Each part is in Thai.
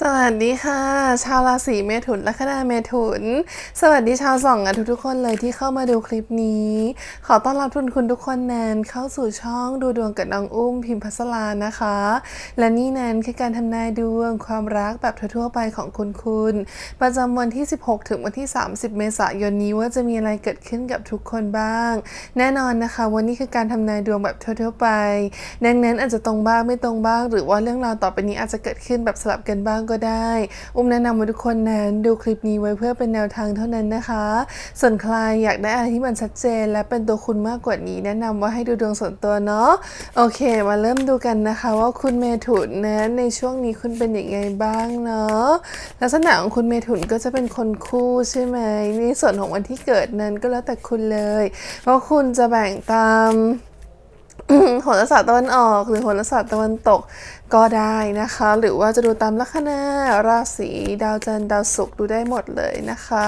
สวัสดีค่ะ ชาวราศีเมถุนและคณาเมถุน สวัสดีชาวส่องกันทุกๆคนเลยที่เข้ามาดูคลิปนี้ ขอต้อนรับทุนคุณทุกคนแนนเข้าสู่ช่องดูดวงกับน้องอุ้มพิมพัสลานะคะ และนี่แนนคือการทำนายดวงความรักแบบทั่วๆไปของคุณคุณ ประจำวันที่ 16 ถึงวันที่ 30 เมษายนนี้ว่าจะมีอะไรเกิดขึ้นกับทุกคนบ้าง แน่นอนนะคะ วันนี้คือการทำนายดวงแบบทั่วๆไปดังนั้นอาจจะตรงบ้างไม่ตรงบ้าง หรือว่าเรื่องราวต่อไปนี้อาจจะเกิดขึ้นแบบสลับกันบ้างก็ได้ อุ้มแนะนำว่าทุกคนนั้นดูคลิปนี้ไว้เพื่อเป็นแนวทางเท่านั้นนะคะ ส่วนใครอยากได้อะไรที่มันชัดเจน และเป็นตัวคุณมากกว่านี้ แนะนำว่าให้ดูดวงส่วนตัวเนาะโอเค มาเริ่มดูกันนะคะ ว่าคุณเมถุนนะในช่วงนี้คุณเป็นอย่างไงบ้างเนาะลักษณะของคุณเมถุนก็จะเป็นคนคู่ใช่ไหมในส่วนของวันที่เกิดนั้นก็แล้วแต่คุณเลยว่าะคุณจะแบ่งตามโหราศาสตร์ตะวันออกหรือโหราศาสตร์ตะวันตก ก็ได้นะคะ หรือว่าจะดูตามลัคนาราศีดาวจันทร์ดาวศุกร์ดูได้หมดเลยนะคะ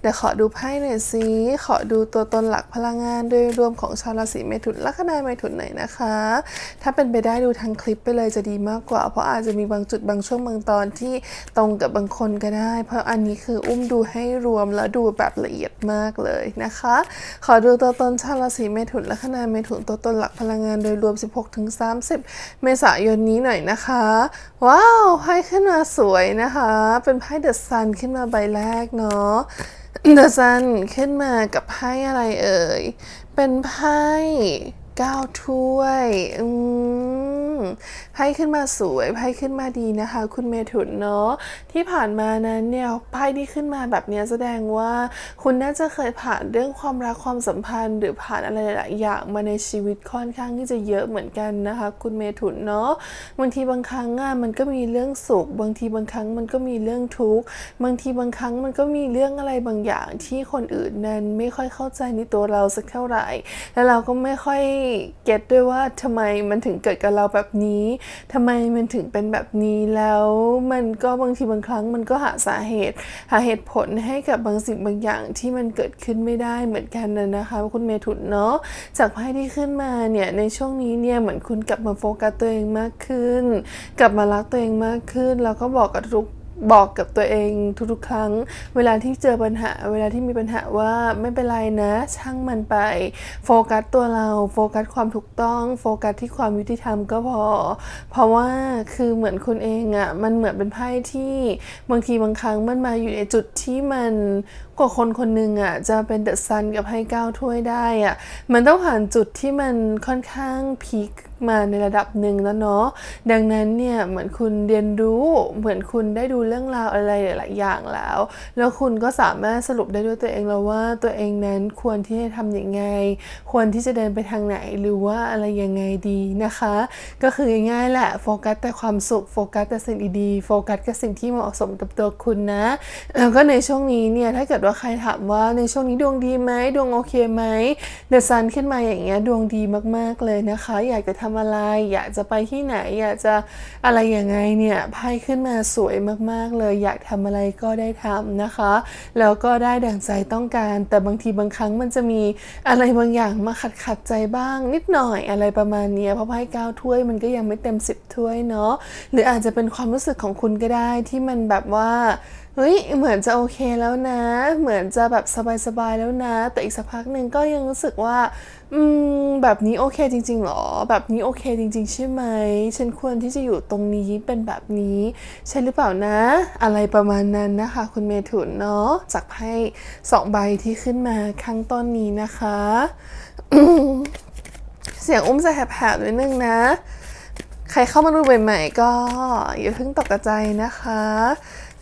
เดี๋ยวขอดูไพ่หน่อยสิขอดูตัวตนหลักพลังงานโดยรวมของชาวราศีเมถุนลัคนาเมถุนหน่อยนะคะ ถ้าเป็นไปได้ดูทั้งคลิปไปเลยจะดีมากกว่า เพราะอาจจะมีบางจุดบางช่วงบางตอนที่ตรงกับบางคนก็ได้ เพราะอันนี้คืออุ้มดูให้รวมแล้วดูแบบละเอียดมากเลยนะคะ ขอดูตัวตนชาวราศีเมถุนลัคนาเมถุนตัวตนหลักพลังงานโดยรวม 16-30 เมษายนนี้หน่อยนะคะ ว้าวไพ่ขึ้นมาสวยนะคะ เป็นไพ่เดอะซันขึ้นมาใบแรกเนาะเดอะซันขึ้นมากับไพ่อะไรเอ่ย เป็นไพ่เก้าถ้วย อืมไพ่ขึ้นมาสวยไพ่ขึ้นมาดีนะคะ คุณเมถุนเนาะที่ผ่านมานั้นเนี่ยไพ่ที่ขึ้นมาแบบนี้แสดงว่า คุณน่าจะเคยผ่านเรื่องความรักความสัมพันธ์ หรือผ่านอะไรหลายอย่างมาในชีวิตค่อนข้างที่จะเยอะเหมือนกันนะคะ คุณเมถุนเนาะบางทีบางครั้งอะมันก็มีเรื่องสุข บางทีบางครั้งมันก็มีเรื่องทุกข์บางทีบางครั้งมันก็มีเรื่องอะไรบางอย่างที่คนอื่นนั้นไม่ค่อยเข้าใจในตัวเราสักเท่าไหร่ แล้วเราก็ไม่ค่อยเก็ตด้วยว่าทำไมมันถึงเกิดกับเราแบบนี้ทำไมมันถึงเป็นแบบนี้แล้วมันก็บางทีบางครั้งมันก็หาสาเหตุ หาเหตุผลให้กับบางสิ่งบางอย่างที่มันเกิดขึ้นไม่ได้เหมือนกันนะนะคะคุณเมทุนเนาะจากไพ่ที่ขึ้นมาเนี่ยในช่วงนี้เนี่ยเหมือนคุณกลับมาโฟกัสตัวเองมากขึ้น กลับมารักตัวเองมากขึ้น แล้วก็บอกกับทุก บอกกับตัวเองทุกๆ ครั้ง เวลาที่เจอปัญหา เวลาที่มีปัญหาว่าไม่เป็นไรนะ ช่างมันไป โฟกัสตัวเราโฟกัสความถูกต้องโฟกัสที่ความยุติธรรมก็พอ เพราะว่าคือเหมือนคุณเองอะ่ะมันเหมือนเป็นไพ่ที่บางทีบางครั้งมันมาอยู่ในจุดที่มันกว่าคนคนหนึ่งอะ่ะจะเป็นเดอะซันกับไพ่เก้าถ้วยได้อะ่ะมันต้องผ่านจุดที่มันค่อนข้างพีค มาในระดับหนึ่งแล้วเนาะดังนั้นเนี่ยเหมือนคุณเรียนรู้เหมือนคุณได้ดูเรื่องราวอะไรหลายอย่างแล้ว แล้วคุณก็สามารถสรุปได้ด้วยตัวเองแล้วว่าตัวเองนั้นควรที่จะทำอย่างไง ควรที่จะเดินไปทางไหนหรือว่าอะไรยังไงดีนะคะ ก็คือง่ายๆแหละโฟกัสแต่ความสุขโฟกัสแต่สิ่งดีๆโฟกัสกับสิ่งที่เหมาะสมกับตัวคุณนะแล้วก็ในช่วงนี้เนี่ยถ้าเกิดว่าใครถามว่าในช่วงนี้ดวงดีไหมดวงโอเคไหมเดอะซันขึ้นมาอย่างเงี้ยดวงดีมากๆเลยนะคะ อยากจะทำอะไร อยากจะไปที่ไหน อยากจะอะไรยังไงเนี่ยไพ่ขึ้นมาสวยมากๆเลย อยากทำอะไรก็ได้ทำนะคะ แล้วก็ได้ดังใจต้องการ แต่บางทีบางครั้งมันจะมีอะไรบางอย่างมาขัดขัดใจบ้าง นิดหน่อยอะไรประมาณนี้เพราะไพ่เก้าถ้วยมันก็ยังไม่เต็มสิบถ้วยเนาะหรืออาจจะเป็นความรู้สึกของคุณก็ได้ที่มันแบบว่าเฮ้ยเหมือนจะโอเคแล้วนะ เหมือนจะแบบสบายๆแล้วนะ แต่อีกสักพักหนึ่งก็ยังรู้สึกว่า อืม แบบนี้โอเคจริง ๆ หรอ แบบนี้โอเคจริง ๆ ใช่ไหม ฉันควรที่จะอยู่ตรงนี้เป็นแบบนี้ ใช่หรือเปล่านะ อะไรประมาณนั้นนะคะ คุณเมถุนเนาะจากไพ่สองใบที่ขึ้นมาข้างต้นนี้นะคะ เสียงอุ้มจะแหบๆนิดนึงนะใครเข้ามาดูใหม่ๆก็อย่าเพิ่งตกใจนะคะ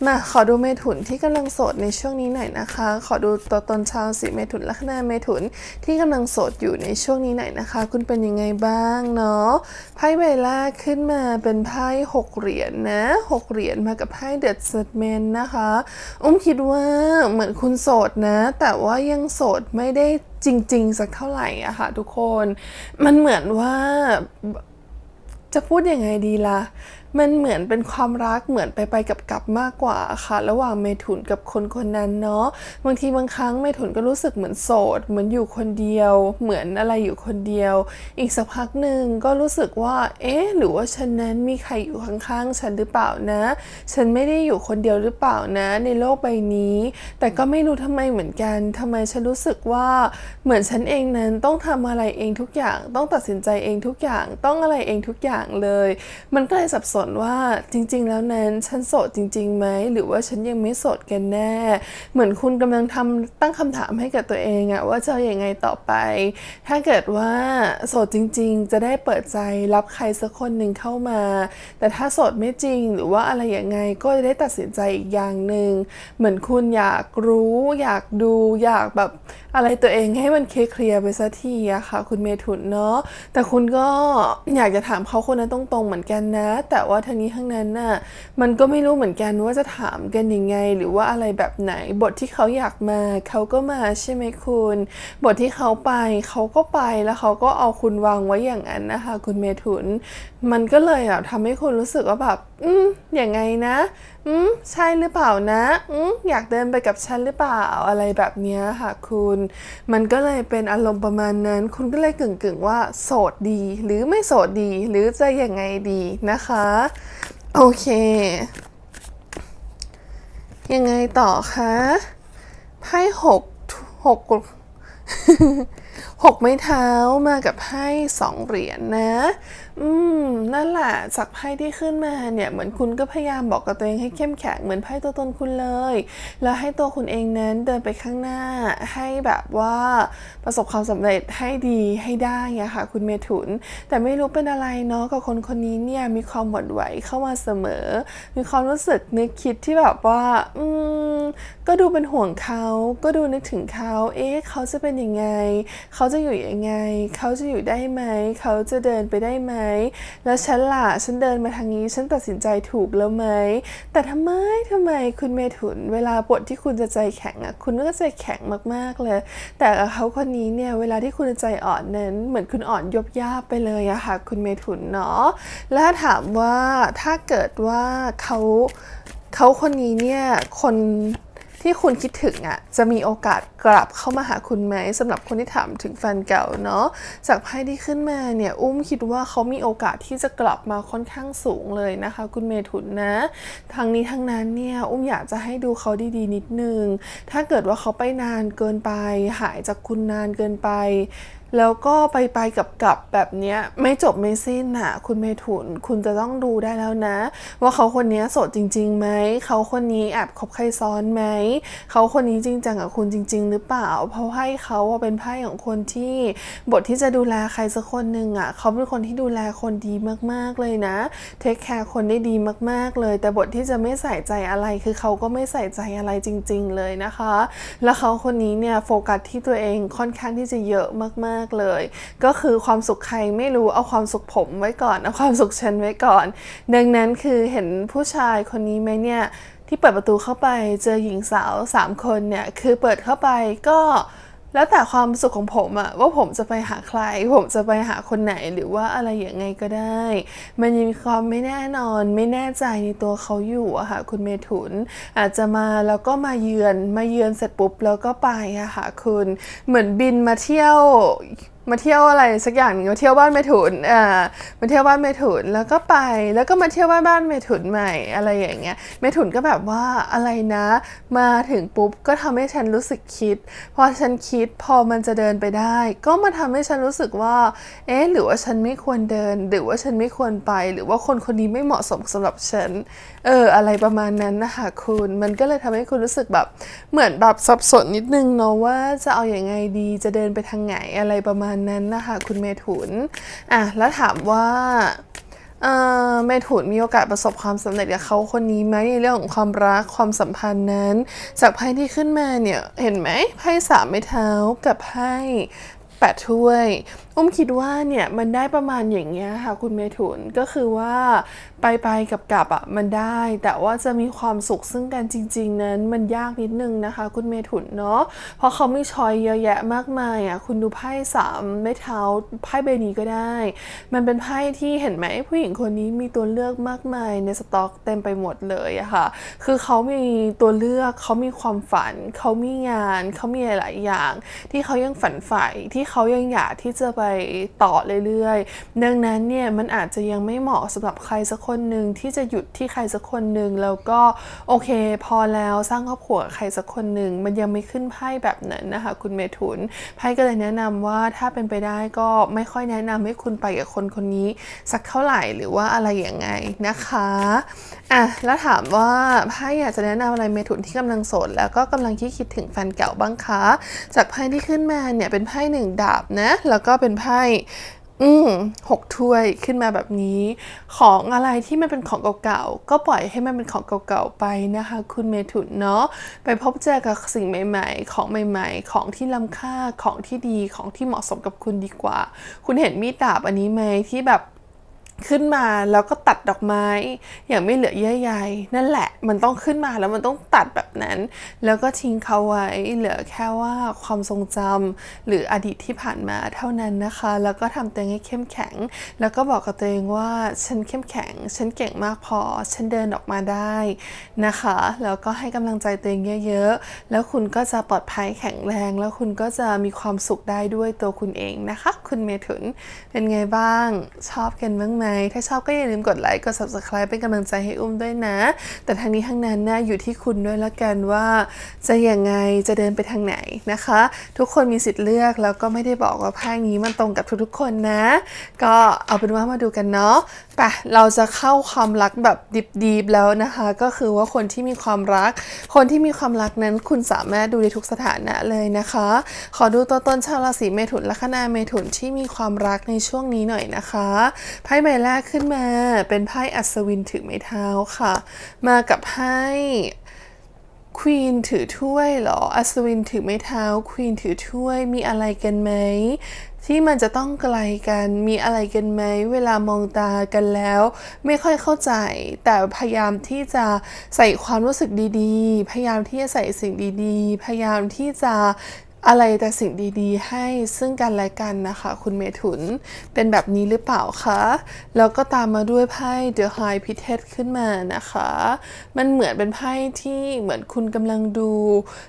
มาขอดูเมถุนที่กำลังโสดในช่วงนี้หน่อยนะคะ ขอดูตัวตนชาวสีเมถุนลัคนาเมถุนที่กำลังโสดอยู่ในช่วงนี้หน่อยนะคะ คุณเป็นยังไงบ้างเนาะไพ่ใบแรกขึ้นมาเป็นไพ่หกเหรียญนะหกเหรียญมากับไพ่เด d เซ t เมนนะคะ อุ้มคิดว่าเหมือนคุณโสดนะ แต่ว่ายังโสดไม่ได้จริง ๆ สักเท่าไหร่อะค่ะทุกคน มันเหมือนว่าจะพูดยังไงดีล่ะ มันเหมือนเป็นความรักเหมือนไปไปกับกลับมากกว่าค่ะ ระหว่างเมถุนกับคนคนนั้นเนาะบางทีบางครั้งเมถุนก็รู้สึกเหมือนโสด เหมือนอยู่คนเดียว เหมือนอะไรอยู่คนเดียว อีกสักพักหนึ่งก็รู้สึกว่า เอ๊ะ หรือว่าฉันนั้นมีใครอยู่ข้างๆ ฉันหรือเปล่านะ ฉันไม่ได้อยู่คนเดียวหรือเปล่านะ ในโลกใบนี้ แต่ก็ไม่รู้ทำไมเหมือนกันทำไมฉันรู้สึกว่าเหมือนฉันเองนั้นต้องทำอะไรเองทุกอย่าง ต้องตัดสินใจเองทุกอย่าง ต้องอะไรเองทุกอย่างเลย มันก็เลยสับสนว่าจริง ๆ แล้วนั้นฉันโสดจริงๆไหมหรือว่าฉันยังไม่โสดกันแน่ เหมือนคุณกำลังทำตั้งคำถามให้กับตัวเองอะว่าจะอายังไงต่อไป ถ้าเกิดว่าโสดจริง ๆ จะได้เปิดใจรับใครสักคนหนึ่งเข้ามา แต่ถ้าโสดไม่จริงหรือว่าอะไรอยังไงก็จะได้ตัดสินใจอีกอย่างหนึ่งเหมือนคุณอยากรู้อยากดูอยากแบบอะไรตัวเองให้มันเคลียร์ไปสักทีอะค่ะ คุณเมถุนเนาะแต่คุณก็อยากจะถามเขาคนนั้นตรงๆเหมือนกันนะ แต่ว่าทั้งนี้ทั้งนั้นน่ะมันก็ไม่รู้เหมือนกันว่าจะถามกันยังไง หรือว่าอะไรแบบไหนบทที่เขาอยากมาเขาก็มาใช่ไหมคุณ บทที่เขาไปเขาก็ไปแล้วเขาก็เอาคุณวางไว้อย่างนั้นนะคะ คุณเมถุน มันก็เลยแบบทำให้คุณรู้สึกว่าแบบ อืมอย่างไงนะ อืมใช่หรือเปล่านะ อืมอยากเดินไปกับฉันหรือเปล่าอะไรแบบเนี้ยค่ะคุณ มันก็เลยเป็นอารมณ์ประมาณนั้น คุณก็เลยกึ่งๆว่า โสดดี หรือไม่โสดดี หรือจะยังไงดีนะคะ โอเค ยังไงต่อคะไพ่หกหก หกไม้เท้ามากับไพ่สองเหรียญนะ อืม นั่นแหละจากไพ่ที่ขึ้นมาเนี่ย เหมือนคุณก็พยายามบอกกับตัวเองให้เข้มแข็งเหมือนไพ่ตัวตนคุณเลย แล้วให้ตัวคุณเองนั้นเดินไปข้างหน้า ให้แบบว่าประสบความสำเร็จให้ดีให้ได้อะค่ะ คุณเมถุน แต่ไม่รู้เป็นอะไรเนาะกับคนคนนี้เนี่ยมีความหวั่นไหวเข้ามาเสมอ มีความรู้สึกนึกคิดที่แบบว่า อืม ก็ดูเป็นห่วงเขาก็ดูนึกถึงเขา เอ๊ะเขาจะเป็นยังไง เขาจะอยู่ยังไง เขาจะอยู่ได้ไหม เขาจะเดินไปได้ไหม แล้วฉันล่ะ ฉันเดินมาทางนี้ ฉันตัดสินใจถูกแล้วไหม แต่ทำไมทำไมคุณเมถุน เวลาบทที่คุณจะใจแข็งอะ คุณก็ใจแข็งมากๆเลย แต่เขาคนนี้เนี่ยเวลาที่คุณใจอ่อนนั้น เหมือนคุณอ่อนยบยาบไปเลยอะค่ะ คุณเมถุนเนาะ แล้วถามว่าถ้าเกิดว่าเขาเขาคนนี้เนี่ยคน ที่คุณคิดถึงอะ่ะจะมีโอกาสกลับเข้ามาหาคุณไหมสำหรับคนที่ถามถึงแฟนเก่าเนาะจากไพ่ที่ขึ้นมาเนี่ยอุ้มคิดว่าเขามีโอกาสที่จะกลับมาค่อนข้างสูงเลยนะคะ คุณเมถุนนะทางนี้ทางนั้นเนี่ยอุ้มอยากจะให้ดูเขาดีๆ นิดนึง ถ้าเกิดว่าเขาไปนานเกินไป หายจากคุณนานเกินไป แล้วก็ไปไปกับกับแบบนี้ไม่จบไม่สิ้นน่ะคุณเมถุนคุณจะต้องดูได้แล้วนะ ว่าเขาคนนี้โสดจริงๆไหมเขาคนนี้แอบคบใครซ้อนไหมเขาคนนี้จริงจังกับคุณจริง ๆ หรือเปล่า เพราะไพ่เขาเป็นไพ่ของคนที่บทที่จะดูแลใครสักคนหนึ่งอะเขาเป็นคนที่ดูแลคนดีมากๆเลยนะเทคแคร์คนได้ดีมาก ๆเลย แต่บทที่จะไม่ใส่ใจอะไรคือเขาก็ไม่ใส่ใจอะไรจริง ๆ เลยนะคะ แล้วเขาคนนี้เนี่ยโฟกัสที่ตัวเองค่อนข้างที่จะเยอะมากๆเลย ก็คือความสุขใครไม่รู้เอาความสุขผมไว้ก่อนเอาความสุขฉันไว้ก่อน ดังนั้นคือเห็นผู้ชายคนนี้ไหมเนี่ยที่เปิดประตูเข้าไปเจอหญิงสาวสามคนเนี่ยคือเปิดเข้าไปก็ แล้วแต่ความสุขของผมอะว่าผมจะไปหาใคร ผมจะไปหาคนไหนหรือว่าอะไรอย่างไงก็ได้ มันยังมีความไม่แน่นอน ไม่แน่ใจในตัวเขาอยู่อะค่ะคุณเมถุน อาจจะมาแล้วก็มาเยือนมาเยือนเสร็จปุ๊บแล้วก็ไปอะค่ะคุณเหมือนบินมาเที่ยว มาเที่ยวอะไรสักอย่างมาเที่ยวบ้านเมถุนอ่ามาเที่ยวบ้านเมถุนแล้วก็ไป แล้วก็มาเที่ยวบ้านบ้านเมถุนใหม่อะไรอย่างเงี้ยเมถุนก็แบบว่าอะไรนะ มาถึงปุ๊บก็ทำให้ฉันรู้สึกคิด พอฉันคิดพอมันจะเดินไปได้ ก็มาทำให้ฉันรู้สึกว่า เอ๊ะหรือว่าฉันไม่ควรเดิน หรือว่าฉันไม่ควรไป หรือว่าคนคนนี้ไม่เหมาะสมสำหรับฉัน เอออะไรประมาณนั้นนะคะคุณมันก็เลยทำให้คุณรู้สึกแบบเหมือนแบบสับสนนิดนึงเนาะว่าจะเอาอย่างไงดีจะเดินไปทางไหนอะไรประมาณนั้นนะคะคุณเมถุนอะแล้วถามว่าเออเมถุนมีโอกาสประสบความสำเร็จกับเขาคนนี้ไหมในเรื่องของความรักความสัมพันธ์นั้น จากไพ่ที่ขึ้นมาเนี่ยเห็นไหมไพ่สามไม้เท้ากับไพ่แปดถ้วย อุ้มคิดว่าเนี่ยมันได้ประมาณอย่างเงี้ยค่ะคุณเมถุนก็คือว่าไปไปกับกลับอะมันได้ แต่ว่าจะมีความสุขซึ่งกันจริง ๆ นั้นมันยากนิดนึงนะคะ คุณเมถุนเนาะเพราะเขามีชอยเยอะแยะมากมายอะคุณดูไพ่สามไม้เท้าไพ่ใบนี้ก็ได้ มันเป็นไพ่ที่เห็นไหมผู้หญิงคนนี้มีตัวเลือกมากมายในสต็อกเต็มไปหมดเลยอะค่ะ คือเขามีตัวเลือกเขามีความฝัน เขามีงาน เขามีหลายอย่าง ที่เขายังฝันใฝ่ที่เขายังอยากที่จะไปต่อเรื่อยๆ ดังนั้นเนี่ยมันอาจจะยังไม่เหมาะสำหรับใครสักคนหนึ่งที่จะหยุดที่ใครสักคนหนึ่งแล้วก็โอเค พอแล้วสร้างครอบครัวใครสักคนหนึ่งมันยังไม่ขึ้นไพ่แบบนั้นนะคะคุณเมถุนไพ่ก็เลยแนะนำว่าถ้าเป็นไปได้ก็ไม่ค่อยแนะนำให้คุณไปกับคนคนนี้ สักเท่าไหร่หรือว่าอะไรอย่างไงนะคะอะแล้วถามว่าไพ่อยากจะแนะนำอะไรเมถุนที่กำลังโสดแล้วก็กำลังคิดคิดถึงแฟนเก่าบ้างคะ จากไพ่ที่ขึ้นมาเนี่ยเป็นไพ่หนึ่งดาบนะแล้วก็เป็นไพ่อืมหกถ้วยขึ้นมาแบบนี้ ของอะไรที่มันเป็นของเก่าๆ ก็ปล่อยให้มันเป็นของเก่าๆไปนะคะ คุณเมถุนเนาะไปพบเจอกับสิ่งใหม่ ๆ ของใหม่ๆ ของที่ล้ำค่าของที่ดีของที่เหมาะสมกับคุณดีกว่า คุณเห็นมีดดาบอันนี้ไหมที่แบบ ขึ้นมาแล้วก็ตัดดอกไม้ อย่างไม่เหลือเยื่อใยนั่นแหละ มันต้องขึ้นมาแล้วมันต้องตัดแบบนั้น แล้วก็ทิ้งเขาไว้เหลือแค่ว่าความทรงจำหรืออดีตที่ผ่านมาเท่านั้นนะคะ แล้วก็ทำตัวเองให้เข้มแข็ง แล้วก็บอกกับตัวเองว่าฉันเข้มแข็ง ฉันเก่งมากพอ ฉันเดินออกมาได้นะคะ แล้วก็ให้กำลังใจตัวเองเยอะๆ แล้วคุณก็จะปลอดภัยแข็งแรง แล้วคุณก็จะมีความสุขได้ด้วยตัวคุณเองนะคะ คุณเมถุนเป็นไงบ้างชอบกันบ้างไหมถ้าชอบก็อย่าลืมกดไลค์กด subscribe เป็นกำลังใจให้อุ้มด้วยนะ แต่ทางนี้ทางนั้นนะอยู่ที่คุณด้วยละกันว่า จะยังไงจะเดินไปทางไหนนะคะ ทุกคนมีสิทธิ์เลือกแล้วก็ไม่ได้บอกว่าภาคนี้มันตรงกับทุกๆคนนะ ก็เอาเป็นว่ามาดูกันเนาะปะเราจะเข้าความรักแบบดิบๆแล้วนะคะ ก็คือว่าคนที่มีความรัก คนที่มีความรักนั้นคุณสามารถดูในทุกสถานะเลยนะคะ ขอดูตัวตนชาวราศีเมถุนและคนาเมถุนที่มีความรักในช่วงนี้หน่อยนะคะไพ่ใบแรกขึ้นมาเป็นไพ่อัศวินถือไม้เท้าค่ะ มากับไพ่ ควีนถือถ้วยเหรอ อัศวินถือไม้เท้า ควีนถือถ้วย มีอะไรกันไหม ที่มันจะต้องไกลกัน มีอะไรกันไหม เวลามองตากันแล้ว ไม่ค่อยเข้าใจ แต่พยายามที่จะใส่ความรู้สึกดีๆ พยายามที่จะใส่สิ่งดีๆ พยายามที่จะ อะไรแต่สิ่งดีๆ ให้ซึ่งกันและกันนะคะ คุณเมถุนเป็นแบบนี้หรือเปล่าคะแล้วก็ตามมาด้วยไพ่ The High p i t e ขึ้นมานะคะ มันเหมือนเป็นไพ่ที่เหมือนคุณกำลังดู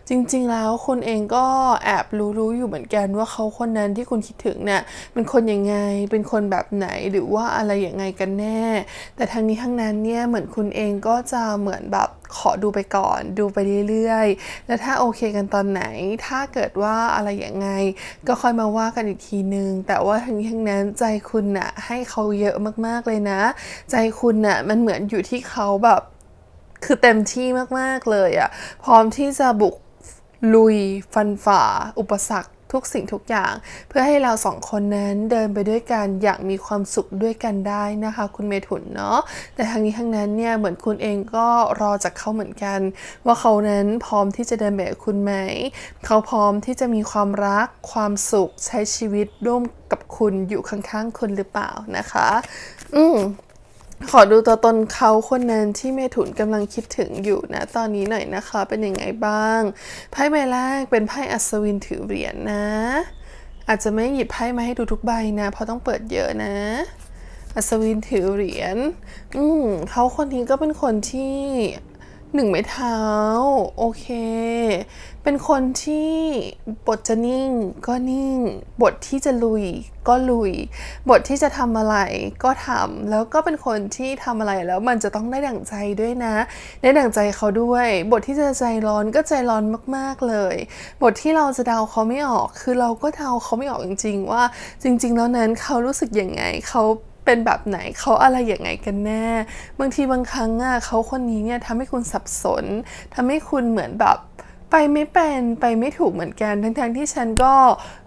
จริงๆแล้วคุณเองก็แอบรู้ๆอยู่เหมือนกันว่าเขาคนนั้นที่คุณคิดถึงเนี่ยเป็นคนยังไงเป็นคนแบบไหนหรือว่าอะไรยังไงกันแน่ แต่ทางนี้ทั้งนั้นเนี่ยเหมือนคุณเองก็จะเหมือนแบบ ขอดูไปก่อน ดูไปเรื่อยๆ แล้วถ้าโอเคกันตอนไหน ถ้าเกิดว่าอะไรยังไง ก็ค่อยมาว่ากันอีกทีนึง แต่ว่าทั้งนี้ทั้งนั้นใจคุณน่ะให้เขาเยอะมากๆเลยนะ ใจคุณน่ะมันเหมือนอยู่ที่เขาแบบคือเต็มที่มากๆเลยอะพร้อมที่จะบุกลุยฟันฝ่า อุปสรรค ทุกสิ่งทุกอย่าง เพื่อให้เราสองคนนั้นเดินไปด้วยกันอย่างมีความสุขด้วยกันได้นะคะ คุณเมถุนเนาะแต่ทางนี้ทั้งนั้นเนี่ยเหมือนคุณเองก็รอจากเขาเหมือนกัน ว่าเขานั้นพร้อมที่จะเดินแบบบคุณไหม เขาพร้อมที่จะมีความรักความสุขใช้ชีวิตร่วมกับคุณอยู่ข้างๆคุณหรือเปล่านะคะ อืม ขอดูตัวตนเขาคนนั้นที่เมถุนกำลังคิดถึงอยู่นะตอนนี้หน่อยนะคะ เป็นยังไงบ้าง ไพ่ใบแรกเป็นไพ่อัศวินถือเหรียญนะอาจจะไม่หยิบไพ่มาให้ดูทุกใบนะ เพราะต้องเปิดเยอะนะ อัศวินถือเหรียญ อืมเขาคนนี้ก็เป็นคนที่ หนึ่งไม้เท้า โอเค เป็นคนที่บทจะนิ่งก็นิ่ง บทที่จะลุยก็ลุย บทที่จะทำอะไรก็ทำแล้วก็เป็นคนที่ทำอะไรแล้วมันจะต้องได้ดั่งใจด้วยนะ ได้ดั่งใจเขาด้วย บทที่จะใจร้อนก็ใจร้อนมาก ๆเลย บทที่เราจะเดาเขาไม่ออก คือเราก็เดาเขาไม่ออกจริง ๆ ว่าจริง ๆ แล้วนั้นเขารู้สึกยังไงเขา เป็นแบบไหนเขาอะไรอย่างไงกันแน่ บางทีบางครั้งอะเขาคนนี้เนี่ยทำให้คุณสับสนทำให้คุณเหมือนแบบไปไม่เป็นไปไม่ถูกเหมือนกันทั้งๆที่ฉันก็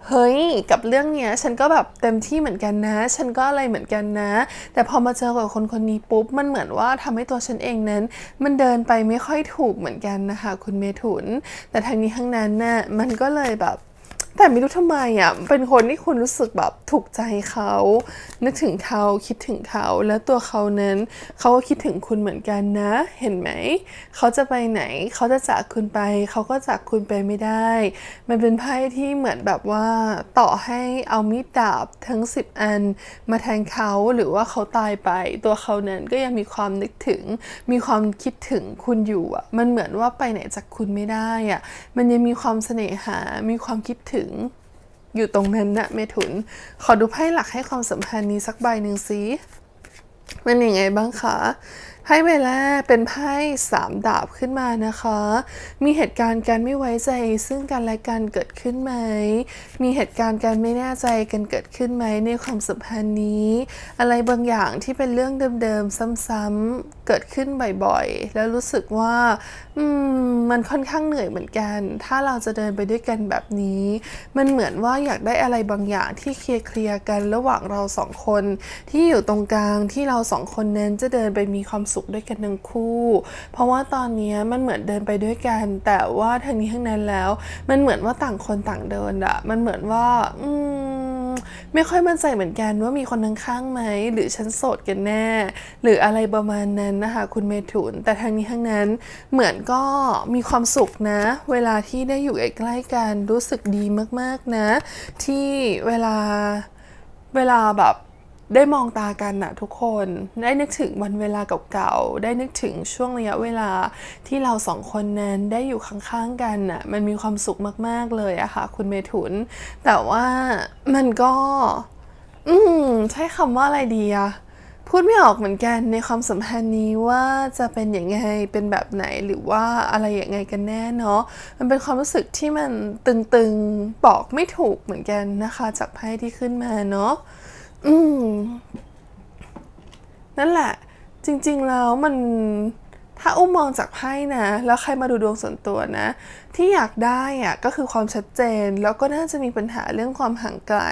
เฮ้ยกับเรื่องเนี้ยฉันก็แบบเต็มที่เหมือนกันนะ ฉันก็อะไรเหมือนกันนะ แต่พอมาเจอกับคนคนนี้ปุ๊บมันเหมือนว่าทำให้ตัวฉันเองนั้น มันเดินไปไม่ค่อยถูกเหมือนกันนะคะ คุณเมถุน แต่ทางนี้ทั้งนั้นน่ะมันก็เลยแบบ แต่ไม่รู้ทำไมอะเป็นคนที่คุณรู้สึกแบบถูกใจเขา นึกถึงเขาคิดถึงเขา แล้วตัวเขานั้นเขาก็คิดถึงคุณเหมือนกันนะ เห็นไหม เขาจะไปไหน เขาจะจากคุณไป เขาก็จากคุณไปไม่ได้ มันเป็นไพ่ที่เหมือนแบบว่าต่อให้เอามีดดาบทั้ง 10 อัน มาแทงเขาหรือว่าเขาตายไป ตัวเขานั้นก็ยังมีความนึกถึง มีความคิดถึงคุณอยู่อะมันเหมือนว่าไปไหนจากคุณไม่ได้อะมันยังมีความเสน่หา มีความคิดถึงอยู่ตรงนั้นนะเมถุน ขอดูไพ่หลักให้ความสัมพันธ์นี้สักใบหนึ่งสิเป็นยังไงบ้างคะไพ่ใบแรกเป็นไพ่สามดาบขึ้นมานะคะ มีเหตุการณ์การไม่ไว้ใจซึ่งกันและกันเกิดขึ้นไหม มีเหตุการณ์การไม่แน่ใจกันเกิดขึ้นไหมในความสัมพันธ์นี้ อะไรบางอย่างที่เป็นเรื่องเดิมๆ ซ้ำๆเกิดขึ้นบ่อยๆ แล้วรู้สึกว่า อืมมันค่อนข้างเหนื่อยเหมือนกัน ถ้าเราจะเดินไปด้วยกันแบบนี้ มันเหมือนว่าอยากได้อะไรบางอย่างที่เคลียร์เคลียร์กันระหว่างเราสองคน ที่อยู่ตรงกลางที่เราสองคนนั้นจะเดินไปมีความสุขด้วยกันทั้งคู่ เพราะว่าตอนนี้มันเหมือนเดินไปด้วยกัน แต่ว่าทางนี้ทั้งนั้นแล้ว มันเหมือนว่าต่างคนต่างเดินอะมันเหมือนว่า อืม ไม่ค่อยมั่นใจเหมือนกันว่ามีคนข้างๆไหม หรือฉันโสดกันแน่ หรืออะไรประมาณนั้นนะคะ คุณเมถุน แต่ทางนี้ทั้งนั้นเหมือนก็มีความสุขนะ เวลาที่ได้อยู่ใกล้ๆกันรู้สึกดีมากๆนะ ที่เวลาเวลาแบบ ได้มองตากันนะทุกคนได้นึกถึงวันเวลาเก่าๆได้นึกถึงช่วงระยะเวลาที่เราสองคนนั้นได้อยู่ข้างๆกันน่ะมันมีความสุขมากๆเลยอะค่ะ คุณเมถุน แต่ว่ามันก็ อืมใช้คำว่าอะไรดีอะพูดไม่ออกเหมือนกันในความสัมพันธ์นี้ว่าจะเป็นอยังไงเป็นแบบไหนหรือว่าอะไรอยังไงกันแน่เนาะมันเป็นความรู้สึกที่มันตึงๆบอกไม่ถูกเหมือนกันนะคะจากไพ่ที่ขึ้นมาเนาะ อืมนั่นแหละ จริง ๆ แล้วมันถ้าอุ้มมองจากไพ่นะ แล้วใครมาดูดวงส่วนตัวนะ ที่อยากได้อะก็คือความชัดเจน แล้วก็น่าจะมีปัญหาเรื่องความห่างไกล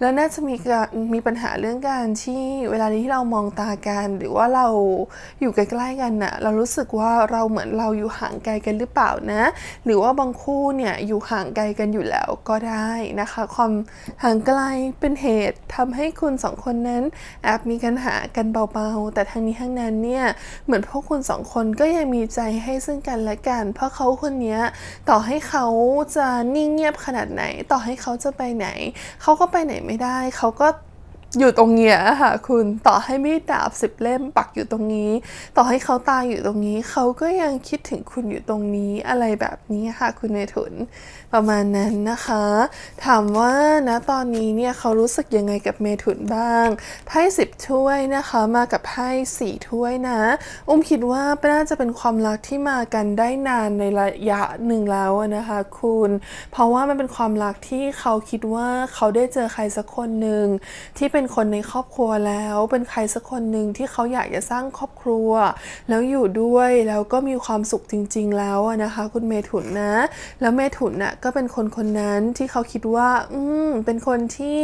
แล้วน่าจะมีการมีปัญหาเรื่องการที่เวลาที่เรามองตากันหรือว่าเราอยู่ใกล้ๆกันน่ะเรารู้สึกว่าเราเหมือนเราอยู่ห่างไกลกันหรือเปล่านะ หรือว่าบางคู่เนี่ยอยู่ห่างไกลกันอยู่แล้วก็ได้นะคะ ความห่างไกลเป็นเหตุทำให้คุณสองคนนั้นแอบมีปัญหากันเบาๆแต่ทั้งนี้ทั้งนั้นเนี่ยเหมือนพวกคุณสองคนก็ยังมีใจให้ซึ่งกันและกัน เพราะเขาคนเนี้ยต่อให้เขาจะนิ่งเงียบขนาดไหน ต่อให้เขาจะไปไหน เขาก็ไปไหนไม่ได้ เขาก็อยู่ตรงเนี้ยค่ะคุณต่อให้มีดดาบสิบเล่มปักอยู่ตรงนี้ ต่อให้เขาตายอยู่ตรงนี้ เขาก็ยังคิดถึงคุณอยู่ตรงนี้อะไรแบบนี้ค่ะคุณเมทุนประมาณนั้นนะคะ ถามว่านะตอนนี้เนี่ยเขารู้สึกยังไงกับเมถุนบ้างไพ่สิบถ้วยนะคะมากับไพ่สี่ถ้วยนะ อุ้มคิดว่าน่าจะเป็นความรักที่มากันได้นานในระยะหนึ่งแล้วนะคะคุณ เพราะว่ามันเป็นความรักที่เขาคิดว่าเขาได้เจอใครสักคนหนึ่งที่เป็นคนในครอบครัวแล้วเป็นใครสักคนหนึ่งที่เขาอยากจะสร้างครอบครัว แล้วอยู่ด้วยแล้วก็มีความสุขจริง ๆ แล้วนะคะ คุณเมถุนนะ แล้วเมถุนน่ะก็เป็นคนคนนั้นที่เขาคิดว่า อืมเป็นคนที่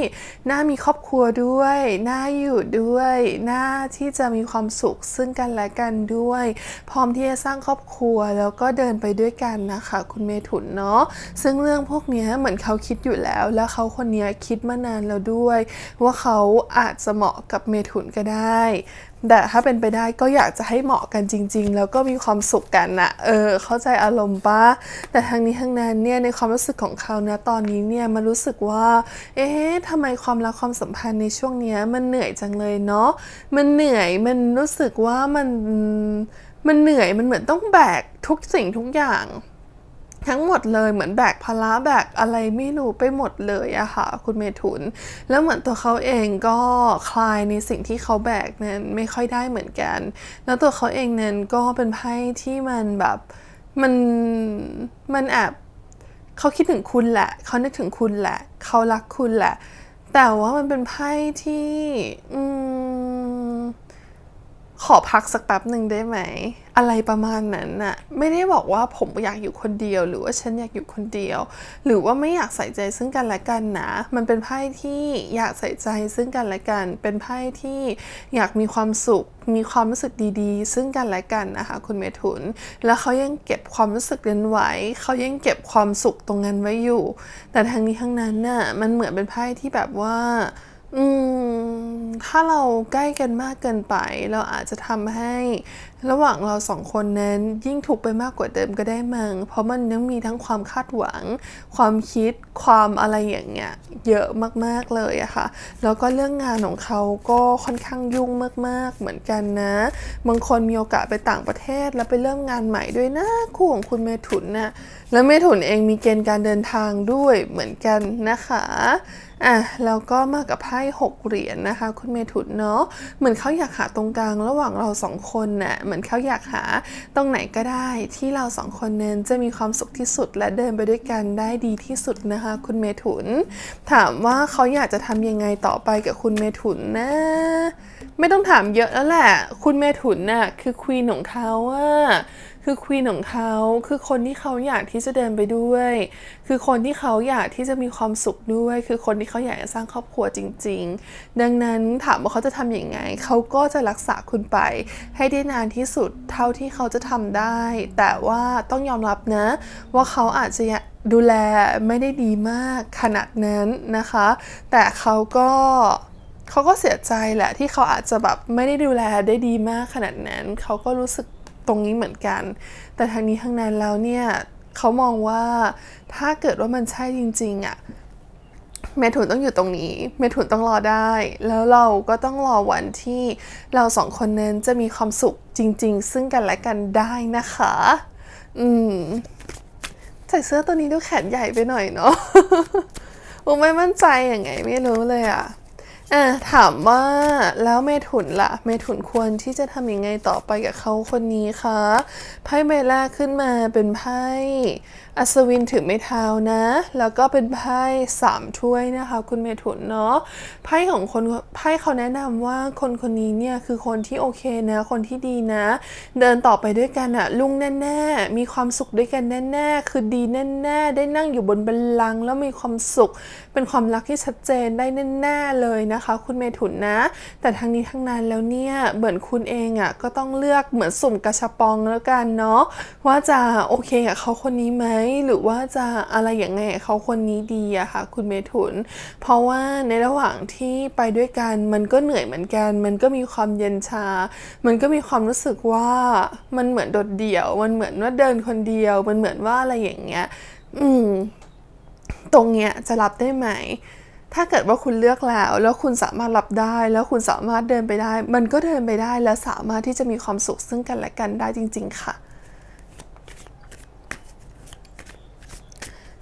น่ามีครอบครัวด้วยน่าอยู่ด้วยน่าที่จะมีความสุขซึ่งกันและกันด้วย พร้อมที่จะสร้างครอบครัวแล้วก็เดินไปด้วยกันนะคะ คุณเมถุนเนาะซึ่งเรื่องพวกนี้เหมือนเขาคิดอยู่แล้ว แล้วเขาคนนี้คิดมานานแล้วด้วย ว่าเขาอาจจะเหมาะกับเมถุนก็ได้ แต่ถ้าเป็นไปได้ก็อยากจะให้เหมาะกันจริง ๆ แล้วก็มีความสุขกันนะเออ เข้าใจอารมณ์ปะแต่ทั้งนี้ทั้งนั้นเนี่ยในความรู้สึกของเขานะตอนนี้เนี่ยมันรู้สึกว่า เอ๊ะทำไมความรักความสัมพันธ์ในช่วงเนี้ยมันเหนื่อยจังเลยเนาะมันเหนื่อยมันรู้สึกว่ามันมันเหนื่อยมันเหมือนต้องแบกทุกสิ่งทุกอย่าง ทั้งหมดเลยเหมือนแบกภาระแบกอะไรไม่รู้ไปหมดเลยอะค่ะคุณเมถุน แล้วเหมือนตัวเขาเองก็คลายในสิ่งที่เขาแบกนั้นไม่ค่อยได้เหมือนกัน แล้วตัวเขาเองนั้นก็เป็นไพ่ที่มันแบบมันมันแอบเขาคิดถึงคุณแหละ เขานึกถึงคุณแหละ เขารักคุณแหละ แต่ว่ามันเป็นไพ่ที่อืม ขอพักสักแป๊บหนึ่งได้ไหม อะไรประมาณนั้นน่ะ ไม่ได้บอกว่าผมอยากอยู่คนเดียว หรือว่าฉันอยากอยู่คนเดียว หรือว่าไม่อยากใส่ใจซึ่งกันและกันนะ มันเป็นไพ่ที่อยากใส่ใจซึ่งกันและกัน เป็นไพ่ที่อยากมีความสุข มีความรู้สึกดีๆ ซึ่งกันและกันนะคะคุณเมถุน แล้วเขายังเก็บความรู้สึกนั้นไว้ เขายังเก็บความสุขตรงนั้นไว้อยู่ แต่ทั้งนี้ทั้งนั้นน่ะ มันเหมือนเป็นไพ่ที่แบบว่า อืมถ้าเราใกล้กันมากเกินไป เราอาจจะทำให้ระหว่างเราสองคนนั้นยิ่งทุกไปมากกว่าเดิมก็ได้มั้งเพราะมันยังมีทั้งความคาดหวัง ความคิดความอะไรอย่างเงี้ยเยอะมากๆเลยอะค่ะ แล้วก็เรื่องงานของเขาก็ค่อนข้างยุ่งมากๆเหมือนกันนะ บางคนมีโอกาสไปต่างประเทศแล้วไปเริ่มงานใหม่ด้วยนะคู่ของคุณเมถุนน่ะแล้วเมถุนเองมีเกณฑ์การเดินทางด้วยเหมือนกันนะคะ อะแล้วก็มากับไพ่หกเหรียญนะคะ คุณเมถุนเนาะเหมือนเขาอยากหาตรงกลางระหว่างเราสองคนน่ะเหมือนเขาอยากหาตรงไหนก็ได้ที่เราสองคนเน้นจะมีความสุขที่สุดและเดินไปด้วยกันได้ดีที่สุดนะคะ คุณเมถุน ถามว่าเขาอยากจะทำยังไงต่อไปกับคุณเมถุนนะ ไม่ต้องถามเยอะแล้วแหละ คุณเมถุนน่ะคือควีนของเขาอะคือควีนของเขาคือคนที่เขาอยากที่จะเดินไปด้วย คือคนที่เขาอยากที่จะมีความสุขด้วย คือคนที่เขาอยากจะสร้างครอบครัวจริง ๆ ดังนั้นถามว่าเขาจะทำอย่างไง เขาก็จะรักษาคุณไป ให้ได้นานที่สุดเท่าที่เขาจะทำได้ แต่ว่าต้องยอมรับนะ ว่าเขาอาจจะดูแลไม่ได้ดีมากขนาดนั้นนะคะ แต่เขาก็ เขาก็เสียใจแหละที่เขาอาจจะแบบไม่ได้ดูแลได้ดีมากขนาดนั้น เขาก็รู้สึกตรงนี้เหมือนกัน แต่ทางนี้ทางนั้นแล้วเนี่ยเขามองว่าถ้าเกิดว่ามันใช่จริงๆอะ่ะเมถุนต้องอยู่ตรงนี้ เมถุนต้องรอได้ แล้วเราก็ต้องรอวันที่เราสองคนนั้นจะมีความสุขจริง ๆ ซึ่งกันและกันได้นะคะ อืมใส่เสื้อตัวนี้ดูแขนใหญ่ไปหน่อยเนาะโอ้ไม่มั่นใจยังไงไม่รู้เลยอะ อะถามว่าแล้วเมถุนล่ะ เมถุนควรที่จะทำยังไงต่อไปกับเขาคนนี้คะไพ่ใบแรกขึ้นมาเป็นไพ่อัศวินถือไม้เท้านะ แล้วก็เป็นไพ่สามถ้วยนะคะ คุณเมถุนเนาะไพ่ของคนไพ่เขาแนะนำว่าคนคนนี้เนี่ยคือคนที่โอเคนะ คนที่ดีนะ เดินต่อไปด้วยกันอะลุงแน่ๆ มีความสุขด้วยกันแน่ๆ คือดีแน่ๆ ได้นั่งอยู่บนบัลลังแล้วมีความสุข เป็นความรักที่ชัดเจนได้แน่ๆเลยนะคะ คุณเมถุนนะ แต่ทั้งนี้ทั้งนั้นแล้วเนี่ยเหมือนคุณเองอะก็ต้องเลือกเหมือนสุ่มกระชับปองแล้วกันเนาะว่าจะโอเคกับเขาคนนี้ไหมหรือว่าจะอะไรอย่างไงเขาคนนี้ดีอะค่ะ คุณเมถุน เพราะว่าในระหว่างที่ไปด้วยกันมันก็เหนื่อยเหมือนกัน มันก็มีความเย็นชา มันก็มีความรู้สึกว่ามันเหมือนโดดเดี่ยว มันเหมือนว่าเดินคนเดียว มันเหมือนว่าอะไรอย่างเงี้ย อืม ตรงเนี้ยจะรับได้ไหมถ้าเกิดว่าคุณเลือกแล้ว แล้วคุณสามารถรับได้ แล้วคุณสามารถเดินไปได้ มันก็เดินไปได้และสามารถที่จะมีความสุขซึ่งกันและกันได้จริง ๆ ค่ะ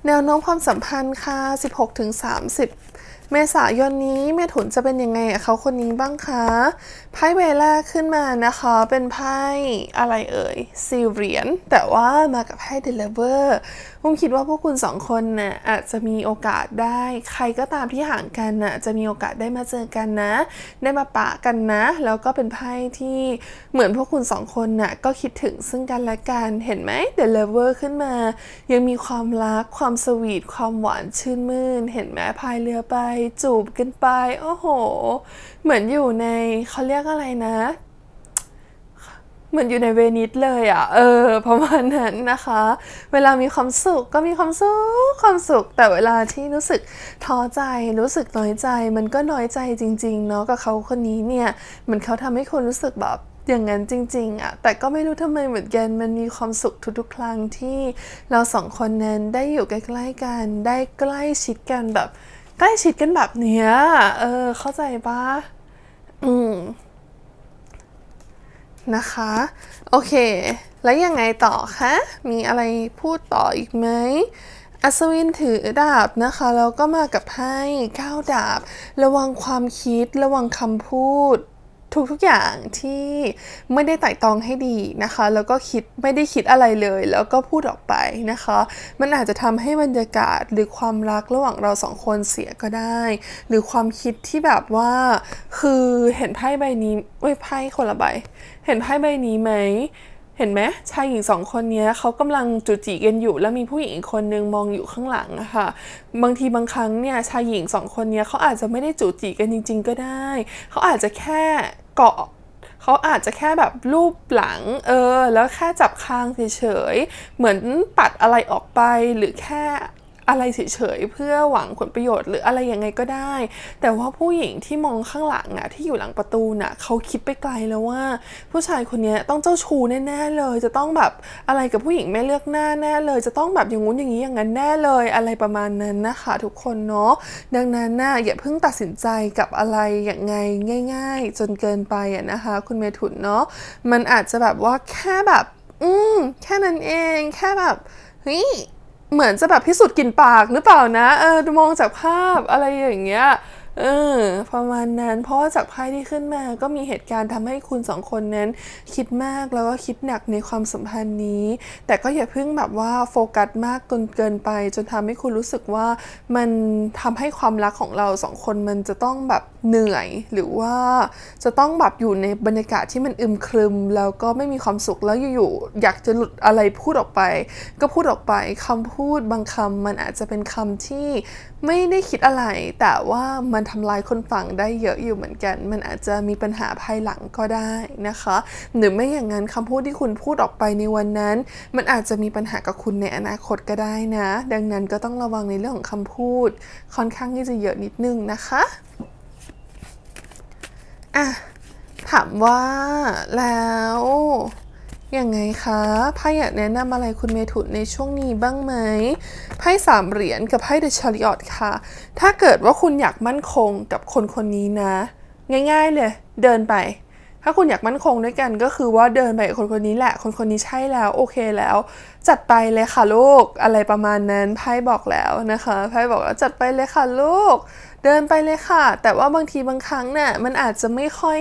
แนวโน้มความสัมพันธ์ค่ะ 16-30 เมษายนนี้เมถุนจะเป็นยังไงกับเขาคนนี้บ้างคะไพ่เวลาขึ้นมานะคะ เป็นไพ่อะไรเอ่ยสี่เหรียญแต่ว่ามากับไพ่เดลิเวอร์ผมคิดว่าพวกคุณสองคนน่ะอาจจะมีโอกาสได้ ใครก็ตามที่ห่างกันน่ะจะมีโอกาสได้มาเจอกันนะ ได้มาปะกันนะ แล้วก็เป็นไพ่ที่เหมือนพวกคุณสองคนน่ะก็คิดถึงซึ่งกันและกันเห็นไหมเดลิเวอร์ขึ้นมา ยังมีความรักความสวีทความหวานชื่นมื่น เห็นไหมพายเรือไป จูบกันไปโอ้โห เหมือนอยู่ในเขาเรียกอะไรนะ เหมือนอยู่ในเวนิสเลยอะ่ะ เออประมาณนั้นนะคะ เวลามีความสุขก็มีความสุขความสุข แต่เวลาที่รู้สึกท้อใจรู้สึกน้อยใจ มันก็น้อยใจจริง ๆ เนาะกับเขาคนนี้เนี่ยเหมือนเขาทำให้คนรู้สึกแบบอย่างนั้นจริงๆอะ่ะแต่ก็ไม่รู้ทำไมเหมือนกัน มันมีความสุขทุกๆ ครั้งที่เราสองคนนั้นได้อยู่ใกล้ๆกัน ได้ใกล้ชิดกันแบบ ใกล้ชิดกันแบบเนี้ย เออ เข้าใจปะอืม นะคะ โอเค แล้วยังไงต่อคะ มีอะไรพูดต่ออีกไหมอัศวินถือดาบนะคะแล้วก็มากับไพ่ก้าวดาบ ระวังความคิด ระวังคำพูด ทุกๆอย่างที่ไม่ได้ไต่ตองให้ดีนะคะ แล้วก็คิดไม่ได้คิดอะไรเลย แล้วก็พูดออกไปนะคะ มันอาจจะทำให้บรรยากาศหรือความรักระหว่างเราสองคนเสียก็ได้ หรือความคิดที่แบบว่า คือเห็นไพ่ใบนี้เว้ยไพ่คนละใบ เห็นไพ่ใบนี้ไหมเห็นไหมชายหญิงสองคนนี้เขากำลังจุจีกันอยู่ แล้วมีผู้หญิงอีกคนนึงมองอยู่ข้างหลังอะค่ะบางทีบางครั้งเนี่ยชายหญิงสองคนนี้เขาอาจจะไม่ได้จูจีกันจริง ๆ ก็ได้ เขาอาจจะแค่เกาะเขาอาจจะแค่แบบรูปหลังเออ แล้วแค่จับคางเฉยๆเหมือนปัดอะไรออกไปหรือแค่ อะไรเฉยๆเพื่อหวังผลประโยชน์หรืออะไรยังไงก็ได้ แต่ว่าผู้หญิงที่มองข้างหลังอะที่อยู่หลังประตูน่ะเขาคิดไปไกลแล้วว่า ผู้ชายคนนี้ต้องเจ้าชู้แน่ๆเลย จะต้องแบบอะไรกับผู้หญิงไม่เลือกหน้าแน่เลย จะต้องแบบอย่างงู้นอย่างนี้อย่างนั้นแน่เลยอะไรประมาณนั้นนะคะทุกคนเนาะดังนั้นน่ะอย่าเพิ่งตัดสินใจกับอะไรอย่างไงง่าย ๆ จนเกินไปอะนะคะ คุณเมถุนเนาะมันอาจจะแบบว่าแค่แบบ อืมแค่นั้นเองแค่แบบเฮ้ย เหมือนจะแบบพิสูจน์กลิ่นปากหรือเปล่านะ เออมองจากภาพอะไรอย่างเงี้ยเออประมาณนั้นเพราะว่าจากไพ่ที่ขึ้นมาก็มีเหตุการณ์ทำให้คุณสองคนนั้น คิดมากแล้วก็คิดหนักในความสัมพันธ์นี้ แต่ก็อย่าเพิ่งแบบว่าโฟกัสมากจนเกินไป จนทำให้คุณรู้สึกว่ามันทำให้ความรักของเราสองคนมันจะต้องแบบเหนื่อยหรือว่าจะต้องแบบอยู่ในบรรยากาศที่มันอึมครึม แล้วก็ไม่มีความสุขแล้วอยู่ๆอยากจะหลุดอะไรพูดออกไป ก็พูดออกไปคำพูดบางคำมันอาจจะเป็นคำที่ไม่ได้คิดอะไร แต่ว่ามันทำลายคนฟังได้เยอะอยู่เหมือนกัน มันอาจจะมีปัญหาภายหลังก็ได้นะคะ หรือไม่อย่างนั้นคำพูดที่คุณพูดออกไปในวันนั้น มันอาจจะมีปัญหากับคุณในอนาคตก็ได้นะ ดังนั้นก็ต้องระวังในเรื่องของคำพูด ค่อนข้างที่จะเยอะนิดนึงนะคะ อะถามว่าแล้วยังไงคะไพ่อยากแนะนำอะไรคุณเมถุนในช่วงนี้บ้างไหมไพ่สามเหรียญกับไพ่เดชริออตค่ะ ถ้าเกิดว่าคุณอยากมั่นคงกับคนคนนี้นะ ง่าย ๆ เลย เดินไป ถ้าคุณอยากมั่นคงด้วยกันก็คือว่าเดินไปคนคนนี้แหละ คนคนนี้ใช่แล้วโอเคแล้ว จัดไปเลยค่ะลูกอะไรประมาณนั้นไพ่บอกแล้วนะคะไพ่บอกว่าจัดไปเลยค่ะลูก เดินไปเลยค่ะ แต่ว่าบางทีบางครั้งเนี่ยมันอาจจะไม่ค่อย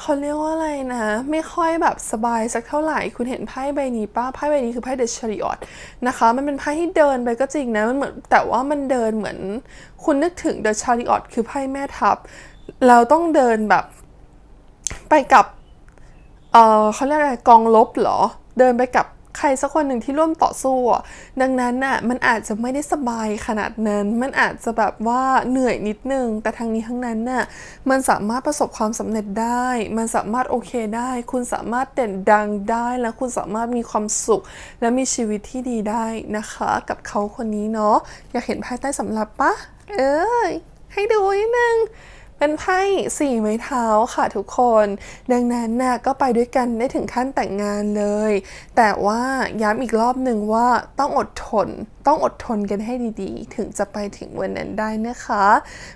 เขาเรียกว่าอะไรนะ ไม่ค่อยแบบสบายสักเท่าไหร่ คุณเห็นไพ่ใบนี้ป้าไพ่ใบนี้คือไพ่เดชริออตนะคะ มันเป็นไพ่ที่เดินไปก็จริงนะมันเหมือนแต่ว่ามันเดินเหมือน คุณนึกถึงเดชริออตคือไพ่แม่ทัพเราต้องเดินแบบไปกับเออเขาเรียกอะไรกองลบเหรอ เดินไปกับ ใครสักคนหนึ่งที่ร่วมต่อสู้อะดังนั้นน่ะมันอาจจะไม่ได้สบายขนาดนั้น มันอาจจะแบบว่าเหนื่อยนิดนึง แต่ทางนี้ทั้งนั้นน่ะมันสามารถประสบความสำเร็จได้ มันสามารถโอเคได้ คุณสามารถเด่นดังได้แล้วคุณสามารถมีความสุข และมีชีวิตที่ดีได้นะคะ กับเขาคนนี้เนาะอยากเห็นภายใต้สำรับปะเอ้ยให้ดูนิดนึง เป็นไพ่สี่ไม้เท้าค่ะทุกคน ดังนั้นน่ะก็ไปด้วยกันได้ถึงขั้นแต่งงานเลย แต่ว่าย้ำอีกรอบหนึ่งว่าต้องอดทน ต้องอดทนกันให้ดีๆ ถึงจะไปถึงวันนั้นได้นะคะ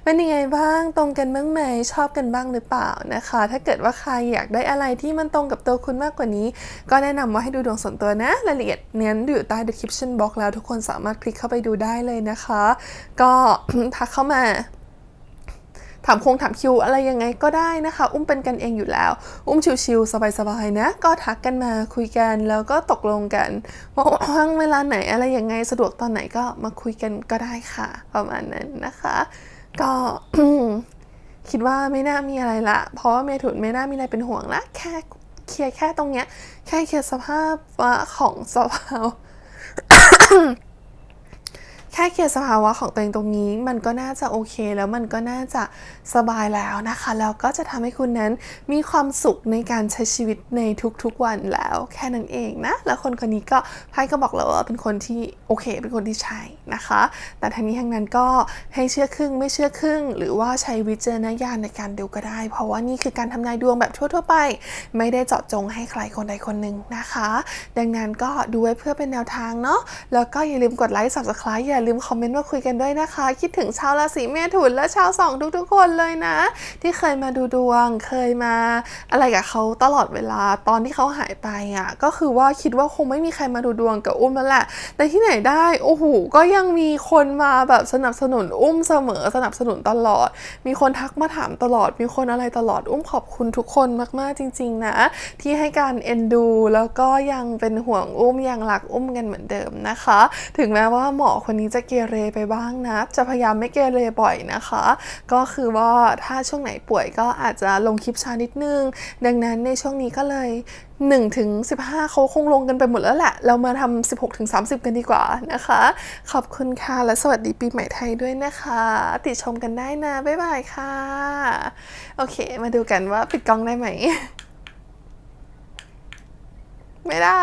เป็นยังไงบ้างตรงกันบ้างไหมชอบกันบ้างหรือเปล่านะคะ ถ้าเกิดว่าใครอยากได้อะไรที่มันตรงกับตัวคุณมากกว่านี้ ก็แนะนำว่าให้ดูดวงส่วนตัวนะรายละเอียดเน้นอยู่ใต้ description box แล้วทุกคนสามารถคลิกเข้าไปดูได้เลยนะคะ ก็ทักเข้ามา ถามคงถามคิวอะไรยังไงก็ได้นะคะ อุ้มเป็นกันเองอยู่แล้ว อุ้มชิวๆสบายๆนะ ก็ทักกันมาคุยกันแล้วก็ตกลงกันว่าว่างเวลาไหนอะไรยังไงสะดวกตอนไหนก็มาคุยกันก็ได้ค่ะ ประมาณนั้นนะคะ ก็คิดว่าไม่น่ามีอะไรละ เพราะว่าเมถุนไม่น่ามีอะไรเป็นห่วงละ แค่เคลียร์แค่ตรงเนี้ย แค่เคลียร์สภาพของสภาว แค่เคลียร์สภาวะของตัวเองตรงนี้ มันก็น่าจะโอเค แล้วมันก็น่าจะสบายแล้วนะคะ แล้วก็จะทำให้คุณนั้นมีความสุขในการใช้ชีวิตในทุกๆวันแล้วแค่นั้นเองนะ แล้วคนคนนี้ก็ไพ่ก็บอกแล้วว่าเป็นคนที่โอเค เป็นคนที่ใช่นะคะ แต่ทั้งนี้ทั้งนั้นก็ให้เชื่อครึ่งไม่เชื่อครึ่ง หรือว่าใช้วิจารณญาณในการดูก็ได้ เพราะว่านี่คือการทำนายดวงแบบทั่ว ๆ ไป ไม่ได้เจาะจงให้ใครคนใดคนหนึ่งนะคะ ดังนั้นก็ดูไว้เพื่อเป็นแนวทางเนาะแล้วก็อย่าลืมกดไลค์ subscribe อย่าาลืมคอมเมนต์มาคุยกันด้วยนะคะ คิดถึงชาวราศีเมถุนและชาวสองทุกๆคนเลยนะ ที่เคยมาดูดวงเคยมา อะไรกับเขาตลอดเวลาตอนที่เขาหายไปอะก็คือว่าคิดว่าคงไม่มีใครมาดูดวงกับอุ้มแล้วแหละ แต่ที่ไหนได้โอ้โหก็ยังมีคนมาแบบสนับสนุนอุ้มเสมอสนับสนุนตลอด มีคนทักมาถามตลอด มีคนอะไรตลอดอุ้มขอบคุณทุกคนมากๆจริง ๆ นะ ที่ให้การเอ็นดู แล้วก็ยังเป็นห่วงอุ้มยังรักอุ้มกันเหมือนเดิมนะคะ ถึงแม้ว่าหมอคนนี้จะเกเรไปบ้างนะ จะพยายามไม่เกเรบ่อยนะคะ ก็คือว่าถ้าช่วงไหนป่วยก็อาจจะลงคลิปช้านิดนึง ดังนั้นในช่วงนี้ก็เลย1ถึง15เขาคงลงกันไปหมดแล้วแหละ เรามาทำ16ถึง30 กันดีกว่านะคะ ขอบคุณค่ะ และสวัสดีปีใหม่ไทยด้วยนะคะ ติดชมกันได้นะ บ๊ายบายค่ะ โอเค มาดูกันว่าปิดกล้องได้ไหม ไม่ได้